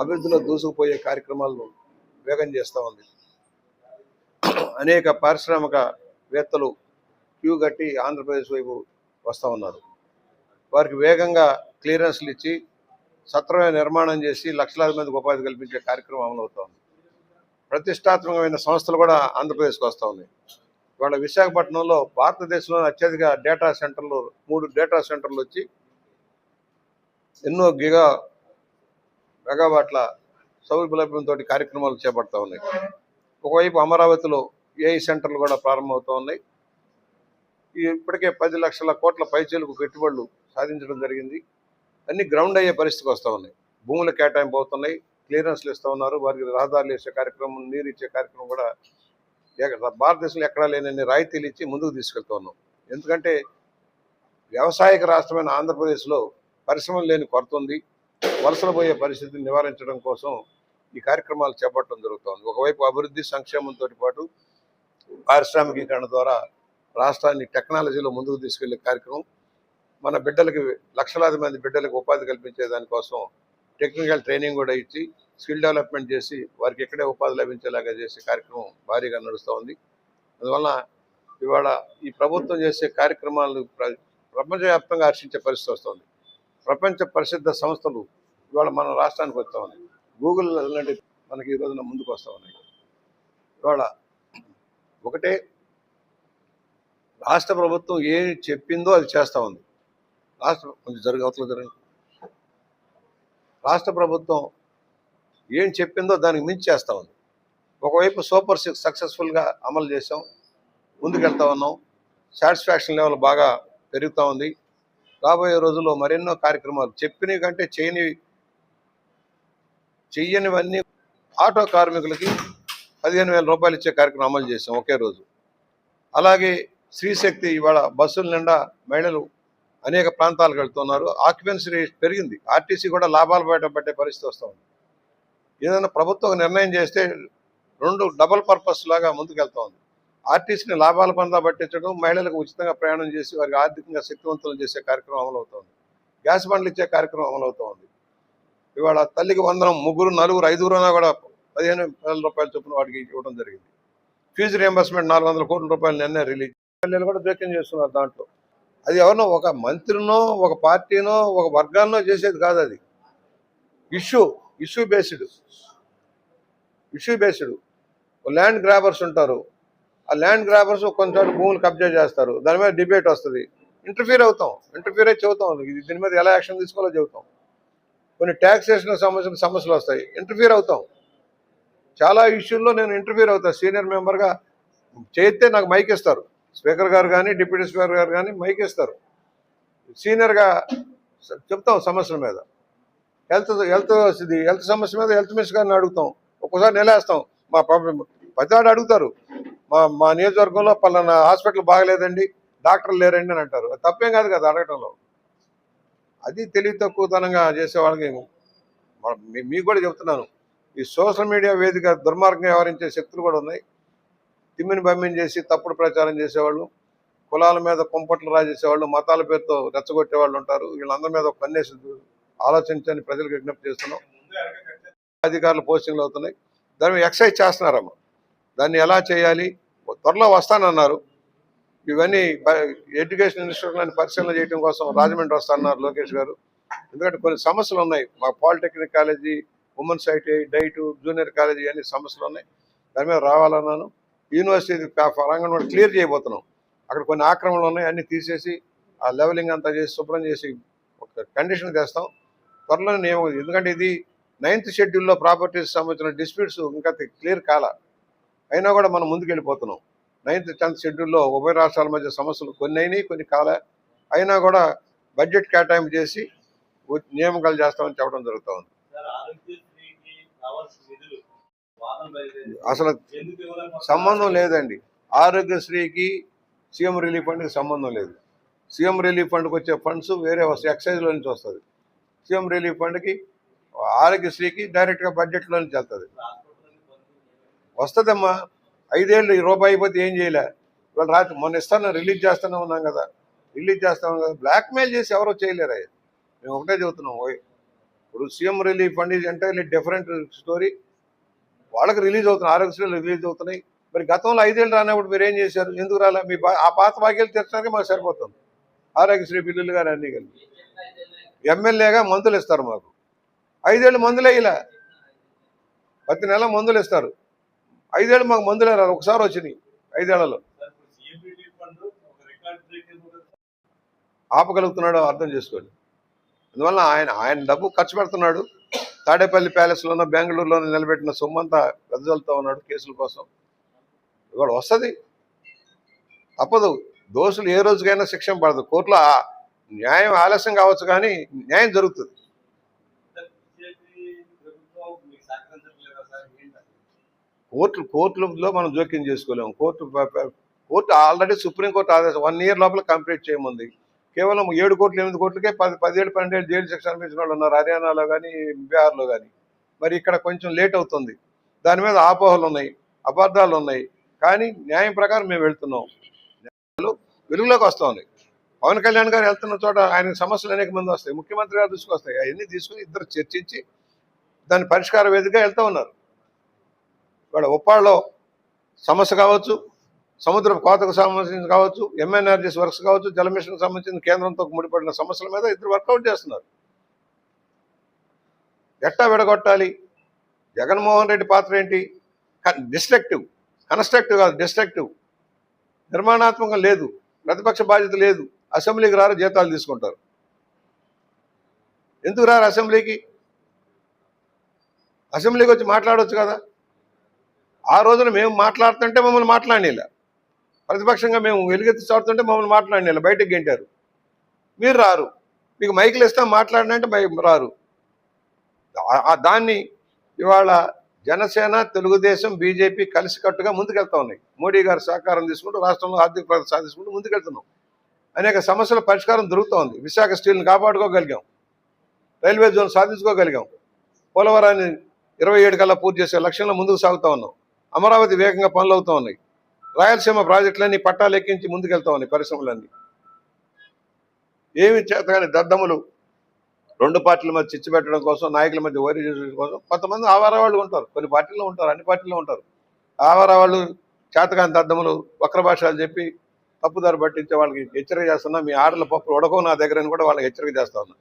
అభివృద్ధిలో దూసుకుపోయే కార్యక్రమాలను వేగం చేస్తూ ఉంది. అనేక పారిశ్రామికవేత్తలు క్యూ కట్టి ఆంధ్రప్రదేశ్ వైపు వస్తూ ఉన్నారు. వారికి వేగంగా క్లియరెన్స్లు ఇచ్చి సత్వరమైన నిర్మాణం చేసి లక్షలాది మందికి ఉపాధి కల్పించే కార్యక్రమం అమలవుతోంది ప్రతిష్టాత్మకమైన సంస్థలు కూడా ఆంధ్రప్రదేశ్కి వస్తూ ఉన్నాయి. ఇవాళ విశాఖపట్నంలో భారతదేశంలోని అత్యధిక డేటా సెంటర్లు మూడు డేటా సెంటర్లు వచ్చి ఎన్నో గిగా మెగావాట్ల సౌలభ్యంతో కార్యక్రమాలు చేపడతా ఉన్నాయి. ఒకవైపు అమరావతిలో ఏఐ సెంటర్లు కూడా ప్రారంభమవుతూ ఉన్నాయి. ఈ ఇప్పటికే పది లక్షల కోట్ల పైచీలకు పెట్టుబడులు సాధించడం జరిగింది. అన్ని గ్రౌండ్ అయ్యే పరిస్థితికి వస్తూ ఉన్నాయి. భూములు కేటాయింపు అవుతున్నాయి క్లియరెన్స్లు ఇస్తూ ఉన్నారు. వారికి రహదారులు ఇచ్చే కార్యక్రమం నీరు ఇచ్చే కార్యక్రమం కూడా భారతదేశంలో ఎక్కడా లేనన్ని రాయితీలు ఇచ్చి ముందుకు తీసుకెళ్తూ ఉన్నాం. ఎందుకంటే వ్యవసాయక రాష్ట్రమైన ఆంధ్రప్రదేశ్లో పరిశ్రమలు లేని కొరత ఉంది. వలసలు పోయే పరిస్థితిని నివారించడం కోసం ఈ కార్యక్రమాలు చేపట్టడం జరుగుతోంది. ఒకవైపు అభివృద్ధి సంక్షేమంతో పాటు పారిశ్రామికీకరణ ద్వారా రాష్ట్రాన్ని టెక్నాలజీలో ముందుకు తీసుకెళ్ళే కార్యక్రమం మన బిడ్డలకి లక్షలాది మంది బిడ్డలకు ఉపాధి కల్పించే దానికోసం టెక్నికల్ ట్రైనింగ్ కూడా ఇచ్చి స్కిల్ డెవలప్మెంట్ చేసి వారికి ఎక్కడే ఉపాధి లభించేలాగా చేసే కార్యక్రమం భారీగా నడుస్తూ ఉంది. అందువలన ఇవాళ ఈ ప్రభుత్వం చేసే కార్యక్రమాలు ప్ర- ప్రపంచవ్యాప్తంగా హర్షించే పరిస్థితి వస్తుంది. ప్రపంచ ప్రసిద్ధ సంస్థలు ఇవాళ మన రాష్ట్రానికి వస్తూ ఉన్నాయి. గూగుల్ లాంటి మనకి ఈ రోజున ముందుకు వస్తూ ఉన్నాయి. ఇవాళ ఒకటే రాష్ట్ర ప్రభుత్వం ఏం చెప్పిందో అది చేస్తూ ఉంది. రాష్ట్ర కొంచెం జరగవతలు జరగదు రాష్ట్ర ప్రభుత్వం ఏం చెప్పిందో దానికి మించి చేస్తూ ఉంది. ఒకవైపు సూపర్ సిక్స్ సక్సెస్ఫుల్గా అమలు చేసాం ముందుకెళ్తా ఉన్నాం. సాటిస్ఫాక్షన్ లెవెల్ బాగా పెరుగుతూ ఉంది. రాబోయే రోజుల్లో మరెన్నో కార్యక్రమాలు చెప్పినవి కంటే చేయనివి చెయ్యనివన్నీ ఆటో కార్మికులకి పదిహేను వేల రూపాయలు ఇచ్చే కార్యక్రమం అమలు చేసాం ఒకే రోజు. అలాగే స్త్రీశక్తి ఇవాళ బస్సుల నిండా మహిళలు అనేక ప్రాంతాలకు వెళ్తున్నారు. ఆక్యుపెన్సీ రేట్ పెరిగింది. ఆర్టీసీ కూడా లాభాలు బయట పట్టే పరిస్థితి వస్తుంది ఏదైనా ప్రభుత్వం నిర్ణయం చేస్తే రెండు డబుల్ పర్పస్ లాగా ముందుకెళ్తా ఉంది. ఆర్టీసీని లాభాల పనులా పట్టించడం మహిళలకు ఉచితంగా ప్రయాణం చేసి వారికి ఆర్థికంగా శక్తివంతులు చేసే కార్యక్రమం అమలవుతోంది. గ్యాస్ బండ్లు ఇచ్చే కార్యక్రమం అమలవుతోంది. ఇవాళ తల్లికి వందనం ముగ్గురు నలుగురు ఐదుగురునా కూడా పదిహేను వేల రూపాయల చొప్పున వాటికి ఇవ్వడం జరిగింది. ఫీజు రియంబర్స్మెంట్ నాలుగు వందల కోట్ల రూపాయలు నిన్నే రిలీజ్ ఎమ్మెల్యేలు కూడా జోక్యం చేస్తున్నారు దాంట్లో. అది ఎవరినో ఒక మంత్రినో ఒక పార్టీనో ఒక వర్గాన్నో చేసేది కాదు అది. Issue issue based. Issue based. Land grabbers ఉంటారు. ఆ ల్యాండ్ గ్రాబర్స్ కొంచెం భూములు కబ్జా చేస్తారు. దాని మీద డిబేట్ వస్తుంది. ఇంటర్ఫీర్ అవుతాం. ఇంటర్ఫీర్ అయితే చెబుతాం. ఇది దీని మీద ఎలా యాక్షన్ తీసుకోవాలో చెబుతాం. కొన్ని ట్యాక్సేషన్ సమస్యలు సమస్యలు వస్తాయి. ఇంటర్ఫీర్ అవుతాం. చాలా ఇష్యూల్లో నేను ఇంటర్ఫీర్ అవుతాను సీనియర్ మెంబర్గా చేస్తే నాకు మైక్ ఇస్తారు. స్పీకర్ గారు కానీ డిప్యూటీ స్పీకర్ గారు కానీ మైక్ ఇస్తారు. సీనియర్గా చెప్తాం సమస్యల మీద. హెల్త్ హెల్త్ ఇది హెల్త్ సమస్య మీద హెల్త్ మినిస్టర్ గారిని అడుగుతాం. ఒక్కోసారి నిలేస్తాం. మా ప్రతి అడుగుతారు. మా మా నియోజకవర్గంలో పలానా హాస్పిటల్ బాగలేదండి డాక్టర్లు లేరండి అని అంటారు. అది తప్పేం కాదు కదా అడగటంలో. అది తెలివి తక్కువతనంగా చేసే వాళ్ళకి మీకు కూడా చెప్తున్నాను. ఈ సోషల్ మీడియా వేదిక దుర్మార్గంగా వ్యవహరించే శక్తులు కూడా ఉన్నాయి. తిమ్మిని బమ్మిని చేసి తప్పుడు ప్రచారం చేసేవాళ్ళు కులాల మీద కుంపట్లు రాజేసేవాళ్ళు మతాల పేరుతో రెచ్చగొట్టేవాళ్ళు ఉంటారు. వీళ్ళందరి మీద ఒక కన్నేసి ఆలోచించని ప్రజలకు విజ్ఞప్తి చేస్తున్నాం. అధికారులు పోస్టింగ్లు అవుతున్నాయి. దాని మీద ఎక్సైజ్ చేస్తున్నారమ్మా. దాన్ని ఎలా చేయాలి? త్వరలో వస్తానన్నారు. ఇవన్నీ ఎడ్యుకేషన్ ఇన్స్టిట్యూట్లను పరిశీలన చేయడం కోసం రాజమండ్రి వస్తానన్నారు లోకేష్ గారు. ఎందుకంటే కొన్ని సమస్యలు ఉన్నాయి. మా polytechnic college women's IT DIET junior college అన్ని సమస్యలు ఉన్నాయి. దాని మీద రావాలన్నాను. యూనివర్సిటీ పరంగా క్లియర్ చేయబోతున్నాం. అక్కడ కొన్ని ఆక్రమణలు ఉన్నాయి. అన్ని తీసేసి ఆ లెవెలింగ్ అంతా చేసి శుభ్రం చేసి ఒక కండిషన్ తెస్తాం. త్వరలో నియమం ఎందుకంటే ఇది నైన్త్ షెడ్యూల్లో ప్రాపర్టీస్ సంబంధించిన డిస్ప్యూట్స్ ఇంకా క్లియర్ కాల. అయినా కూడా మనం ముందుకు వెళ్ళిపోతున్నాం నైన్త్ టెన్త్ షెడ్యూల్లో ఉభయ రాష్ట్రాల మధ్య సమస్యలు కొన్ని అయినాయి కొన్ని కాలే అయినా కూడా బడ్జెట్ కేటాయింపు చేసి నియామకాలు చేస్తామని చెప్పడం జరుగుతూ ఉంది. అసలు? సంబంధం లేదండి. ఆరోగ్యశ్రీకి సీఎం రిలీఫ్ ఫండ్కి సంబంధం లేదు. సీఎం రిలీఫ్ ఫండ్కి వచ్చే ఫండ్స్ వేరే వస్తాయి ఎక్సైజ్లో నుంచి వస్తుంది. సీఎం రిలీఫ్ ఫండ్కి ఆరోగ్యశ్రీకి డైరెక్ట్గా బడ్జెట్లో నుంచి వెళ్తుంది. వస్తుందమ్మా. ఐదేళ్ళు ఈ రూపాయి అయిపోతే ఏం చేయలే? ఇవాళ రాత్రి మొన్న ఇస్తాను రిలీజ్ చేస్తూనే ఉన్నాం కదా. రిలీజ్ చేస్తాం కదా. బ్లాక్మెయిల్ చేసి ఎవరో చేయలేరు. అయ్యా మేము ఒకటే చెబుతున్నాం ఓయ్. ఇప్పుడు CM relief fund is entirely different story వాళ్ళకి రిలీజ్ అవుతున్నాయి ఆరోగ్యశ్రీలు రిలీజ్ అవుతున్నాయి. మరి గతంలో ఐదేళ్ళు రానప్పుడు మీరు ఏం చేశారు? ఎందుకు రాలే? మీ ఆ పాత బాకీలు తెచ్చడానికి మాకు సరిపోతుంది. ఆరోగ్యశ్రీ బిల్లులు కానీ అన్నీ కలిపి. ఎమ్మెల్యేగా మందులు ఇస్తారు మాకు. ఐదేళ్ళు మందులే ఇలా ప్రతి నెల మందులు ఇస్తారు. ఐదేళ్ళు మాకు మందులే రాదు ఒకసారి వచ్చినాయి ఐదేళ్ళలో. ఆపగలుగుతున్నాడు ఆపగలుగుతున్నాడో అర్థం చేసుకోండి. అందువల్ల ఆయన ఆయన డబ్బు ఖర్చు పెడుతున్నాడు. తాడేపల్లి ప్యాలెస్లోనో బెంగళూరులోనో నిలబెట్టిన సొమ్మంతా వెదజల్లుతూ ఉన్నాడు కేసుల కోసం. ఇవాళ వస్తుంది. తప్పదు. దోషులు ఏ రోజుకైనా శిక్షణ పడదు. కోర్టులో న్యాయం ఆలస్యం కావచ్చు కానీ న్యాయం జరుగుతుంది సార్ బీజేపీ ప్రభుత్వం మీకు సహకరించట్లేదా సార్ ఏంటి అసలు? కోర్టు కోర్టులో మనం జోక్యం చేసుకోలేము. Court court already supreme court ఆదేశం వన్ ఇయర్ లోపల కంప్లీట్ చేయమంది. కేవలం ఏడు కోట్లు ఎనిమిది కోట్లకే పది పదిహేడు పన్నెండేళ్ళు జైలు శిక్ష అనిపించిన వాళ్ళు ఉన్నారు. హర్యానాలో కానీ బీహార్లో కానీ మరి ఇక్కడ కొంచెం లేట్ అవుతుంది. దాని మీద ఆపోహలు ఉన్నాయి అబద్ధాలు ఉన్నాయి. కానీ న్యాయం ప్రకారం మేము వెళ్తున్నాం. వెలుగులోకి వెలుగులోకి వస్తుంది పవన్ కళ్యాణ్ గారు వెళ్తున్న చోట ఆయన సమస్యలు అనేక మంది వస్తాయి. ముఖ్యమంత్రి గారు తీసుకొస్తాయి అవన్నీ తీసుకుని ఇద్దరు చర్చించి దాని పరిష్కార వేదికగా వెళ్తూ ఉన్నారు. ఇక్కడ ఉప్పాడలో సమస్య కావచ్చు సముద్ర కోతకు సంబంధించి కావచ్చు ఎంఎన్ఆర్జీస్ వర్క్స్ కావచ్చు జల మిషన్కి సంబంధించిన కేంద్రంతో ముడిపడిన సమస్యల మీద ఇద్దరు వర్కౌట్ చేస్తున్నారు. ఎట్టా విడగొట్టాలి? జగన్మోహన్ రెడ్డి పాత్ర ఏంటి? డిస్ట్రక్టివ్. కన్స్ట్రక్టివ్ కాదు డిస్ట్రక్టివ్. నిర్మాణాత్మకం లేదు. ప్రతిపక్ష బాధ్యత లేదు. అసెంబ్లీకి రారు జీతాలు తీసుకుంటారు. ఎందుకు రారు అసెంబ్లీకి? అసెంబ్లీకి వచ్చి మాట్లాడవచ్చు కదా? ఆ రోజున మేము మాట్లాడుతుంటే మమ్మల్ని మాట్లాడనీళ్ళ ప్రతిపక్షంగా మేము వెలుగెత్తి చాడుతుంటే మమ్మల్ని మాట్లాడనీళ్ళ బయటకు గెంటారు. మీరు రారు. మీకు మైకులు ఇస్తాం మాట్లాడినంటే బయ- రారు. ఆ- దాన్ని ఇవాళ జనసేన తెలుగుదేశం బీజేపీ కలిసికట్టుగా ముందుకెళ్తా ఉన్నాయి. మోడీ గారు సహకారం తీసుకుంటూ రాష్ట్రంలో ఆర్థిక ప్రగతి సాధించుకుంటూ ముందుకెళ్తున్నాం. అనేక సమస్యల పరిష్కారం దొరుకుతోంది విశాఖ స్టీల్ని కాపాడుకోగలిగాం. రైల్వే జోన్ సాధించుకోగలిగాం. పోలవరాన్ని ఇరవై ఏడు కల్లా పూర్తి చేసే లక్ష్యంలో ముందుకు సాగుతా ఉన్నాం. అమరావతి వేగంగా పనులు అవుతా ఉన్నాయి. రాయలసీమ ప్రాజెక్టులన్నీ పట్టాలు ఎక్కించి ముందుకెళ్తా ఉన్నాయి పరిశ్రమలన్నీ. ఏమి చేతగాని దద్దములు రెండు పార్టీల మధ్య చిచ్చు పెట్టడం కోసం నాయకుల మధ్య వైరు చేయడం కోసం కొంతమంది ఆవారా వాళ్ళు ఉంటారు. కొన్ని పార్టీల్లో ఉంటారు అన్ని పార్టీల్లో ఉంటారు. ఆవారా వాళ్ళు చేతకాని దద్దములు వక్ర భాషలు చెప్పి తప్పుదారి పట్టించే వాళ్ళకి హెచ్చరిక చేస్తున్నా మీ ఆటల పప్పులు ఉడకవు నా దగ్గర అని కూడా వాళ్ళకి హెచ్చరిక చేస్తా ఉన్నా.